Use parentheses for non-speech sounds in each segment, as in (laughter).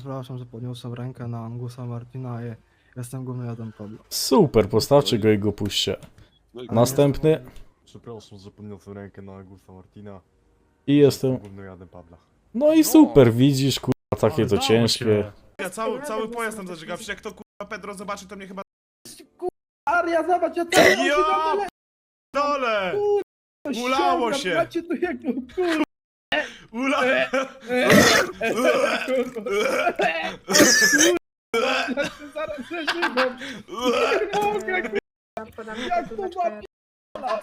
Przepraszam, że podniosłem rękę na Angusa Martina i jestem główny jeden problem. Super, postawcie go i go puśćcie. No i- Następny Przepraszam, że podniosłem rękę na Augusta Martina. i jestem. Główny jadę Pabla. No i super, widzisz, kurwa, takie to ciężkie. Ja cały, cały pojazd tam zażygam. Przecież jak to kurwa Pedro zobaczy, to mnie chyba... Aria, zobacz, ja też Ja dole! Ulało się! Macie tu jak Ula... zaraz przeżygam. Nie mogę, Jak to ma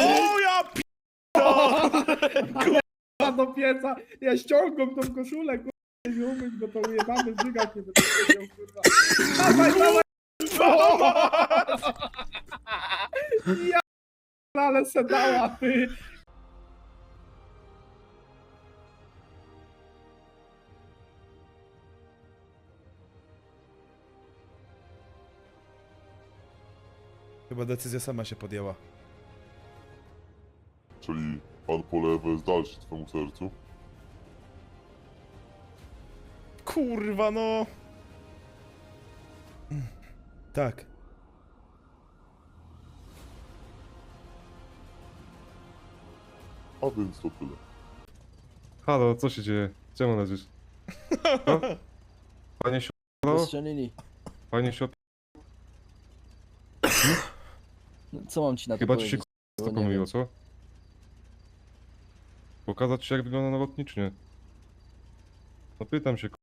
O ja p... A do pieca, ja ściągam tą koszulę, kurwa, nie umiem, bo to ujebamy, żygać nie będę wiedział, kurwa. Dawaj, dawaj! Ja ale se dała, ty! Chyba decyzja sama się podjęła. Czyli pan po lewe jest dalszy twemu sercu? Kurwa no... Tak. A więc to tyle. Halo, co się dzieje? Czemu leżysz? No? Panie się halo? Postrzelili. Panie się No, Co mam ci na to Chyba ci się co Bo nie pomyliło, wiem. co? Pokazać ci jak wygląda nowotnicznie. No pytam się, k***.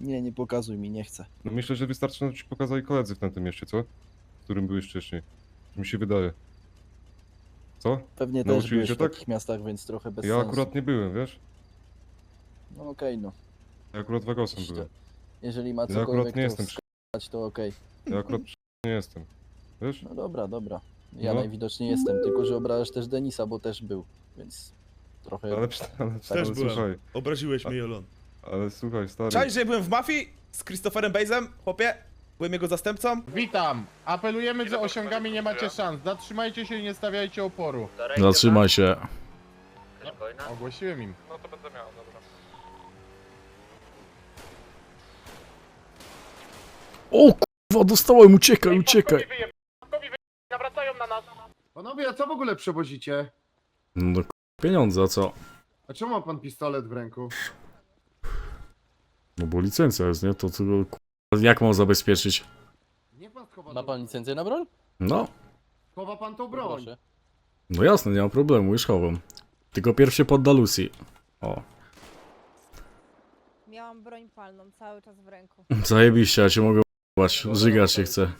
Nie, nie pokazuj mi, nie chcę. no myślę, że wystarczy, że ci pokazali koledzy w tamtym mieście, co? W którym byłeś wcześniej. Mi się wydaje. Co? Pewnie Nauczyli też byłeś się w tak? takich miastach, więc trochę bez Ja sensu. akurat nie byłem, wiesz? No okej, no. Ja akurat wagosem Jeśli, byłem. jeżeli ma Ja akurat cokolwiek nie to jestem wskazać, to okej. Ja akurat nie jestem. Wiesz? No dobra, dobra. Ja No. najwidoczniej jestem, tylko że obrażasz też Denisa, bo też był, więc trochę... Ale, przy- ale, ale, byłem. słuchaj, Obraziłeś mnie, Jolon. ale słuchaj, stary. Cześć, że byłem w mafii z Christopherem Bazem, chłopie. Byłem jego zastępcą. Witam. Apelujemy, że osiągami nie macie szans. Zatrzymajcie się i nie stawiajcie oporu. Zatrzymaj się. Ogłosiłem im. O kurwa, dostałem, uciekaj, uciekaj. Nawracają na nas. Panowie, a co w ogóle przewozicie? No k- pieniądze, a co? A czemu ma pan pistolet w ręku? No bo licencja jest, nie? To, to kurwa, jak mam zabezpieczyć? Niech pan schowa Ma tą- pan licencję na broń? No, Chowa pan tą No broń. Proszę. no jasne, nie ma problemu, już chowam. Tylko pierw się podda Lucy. O, Miałam broń palną cały czas w ręku. zajebiście, ja cię mogę (laughs) łaść, żygać się chce.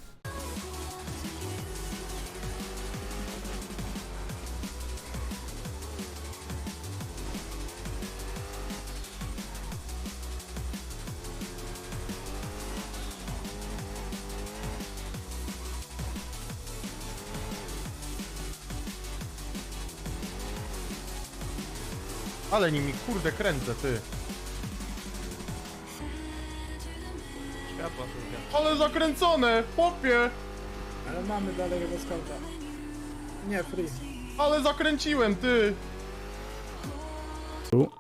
Ale nimi kurde kręcę, ty. Ale zakręcone, chłopie! Ale mamy dalej jego skauta. Nie, free. Ale zakręciłem, ty! Tu.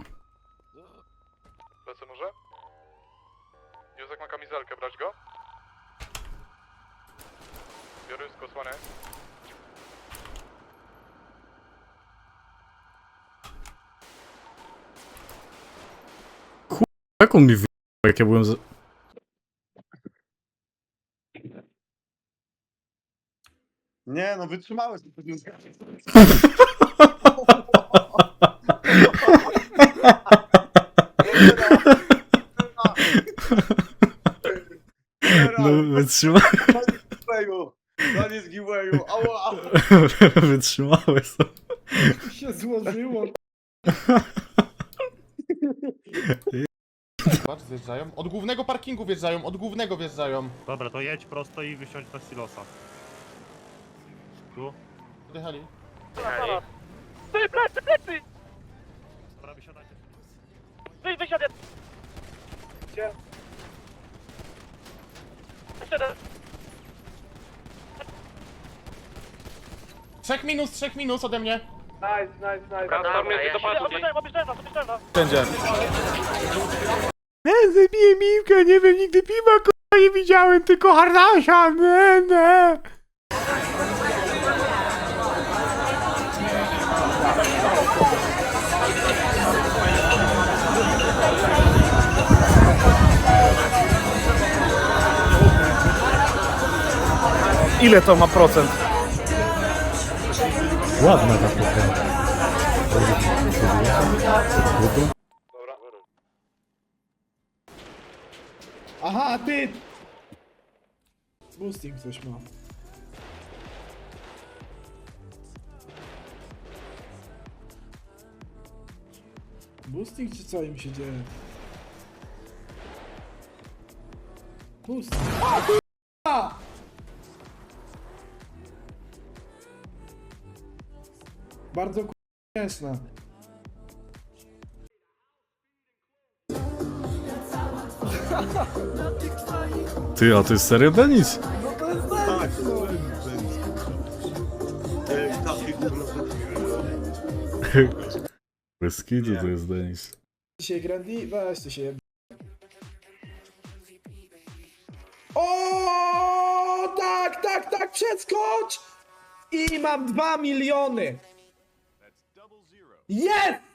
Jak on mi wy... jak ja byłem z... Nie, no wytrzymałeś. No wytrzyma... Koniec giveawayu, ała! (laughs) wytrzymałeś to. się złożyło. (laughs) Patrz, zjeżdżają. Od głównego parkingu wjeżdżają, od głównego wjeżdżają. Dobra, to jedź prosto i wysiądź na silosa. Tu? Odjechali. Dobra, wysiadajcie. Trzech minus, trzech minus ode mnie. Nice, nice, nice. Wszędzie. Zabiję Miłkę, nie wiem, nigdy piwa k***a nie widziałem, tylko harnasia, ne, ne. Ile to ma procent? Ładna ta poka. Aha, ty! Boosting coś ma. Boosting czy co im się dzieje? Boosting. A, kurwa! Bardzo kurwa. Ty, a to jest serio Denis? Kitu to jest Denis. Dzisiaj Grandy, weźcie się. jeb- O, tak, tak, tak, przeskocz! I mam dwa miliony. Jest!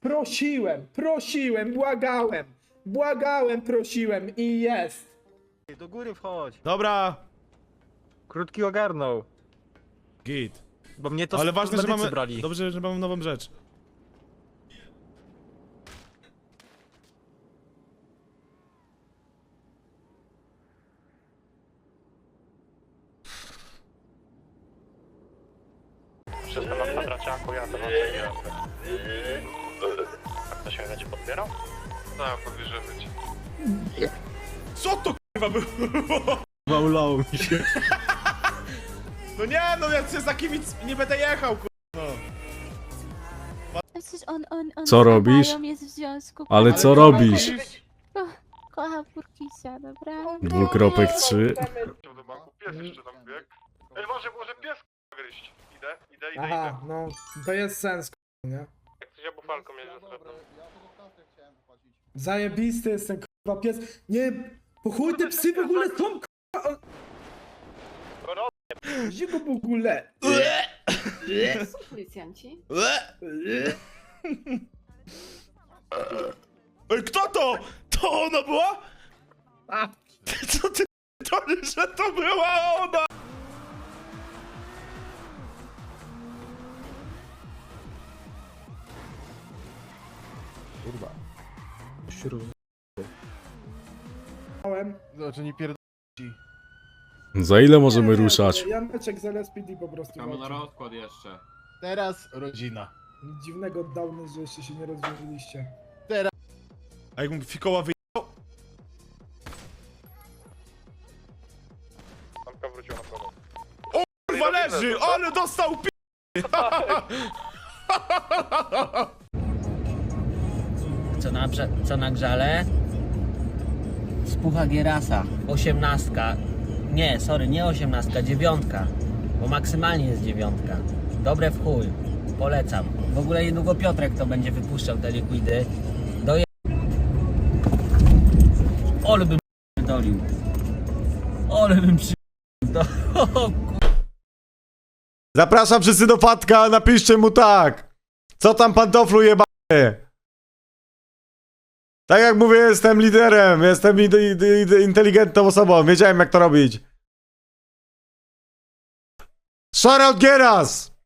Prosiłem, prosiłem, błagałem, błagałem, prosiłem i jest. Do góry wchodź. Dobra. Krótki ogarnął. Git. Bo mnie to Ale ważne, że medycy mamy... brali. Dobrze, że mamy nową rzecz. Wszystko na kwadracie, a ja to mam A ktoś mnie będzie podbierał? Tak, podbierzemy cię. Co to k***a było? (laughs) Maulało mi się. No nie, no ja z takimi c- nie będę jechał, k***a. Przecież on, on, on Co z robisz? Jest w związku. Ale co robisz? Kocha Burkisia, dobra? Dwukropek trzy. Pies jeszcze tam biegł. Ej, może, może pies gryźć. Idę, idę, idę, Aha, no, to jest sens, k***a, nie? Coś ja bufalką jeżdżę z pewną. Zajebisty jest ten kurwa pies. Nie, po chuj te psy w ogóle są kurwa. Gdzie go w ogóle? Policjanci? Ej, kto to? To ona była? (laughs) Co ty to, że to była ona? Małem. Znaczy nie pierd... Za ile możemy ruszać? Janeczek z LSPD po prostu. walczy. rozkład jeszcze. Teraz rodzina. Nic dziwnego od dawna, że jeszcze się nie rozwiążyliście. A jak mu fikoła wy... Fanka wróciła na pomoc. Kurwa leży, ale dostał pi... (laughs) (laughs) (laughs) Co na, co na grzale? Spucha Gierasa, osiemnastka. Nie, sorry, nie osiemnastka, dziewiątka. Bo maksymalnie jest dziewiątka. Dobre w chuj, polecam. W ogóle niedługo Piotrek to będzie wypuszczał te likwidy. Doje... Ole bym dolił. Ole bym przy... Do... (laughs) Zapraszam wszyscy do Fatka, napiszcie mu tak. Co tam pantoflu jebany? Tak jak mówię, jestem liderem, jestem inteligentną osobą, wiedziałem jak to robić. Shoutout Gieras!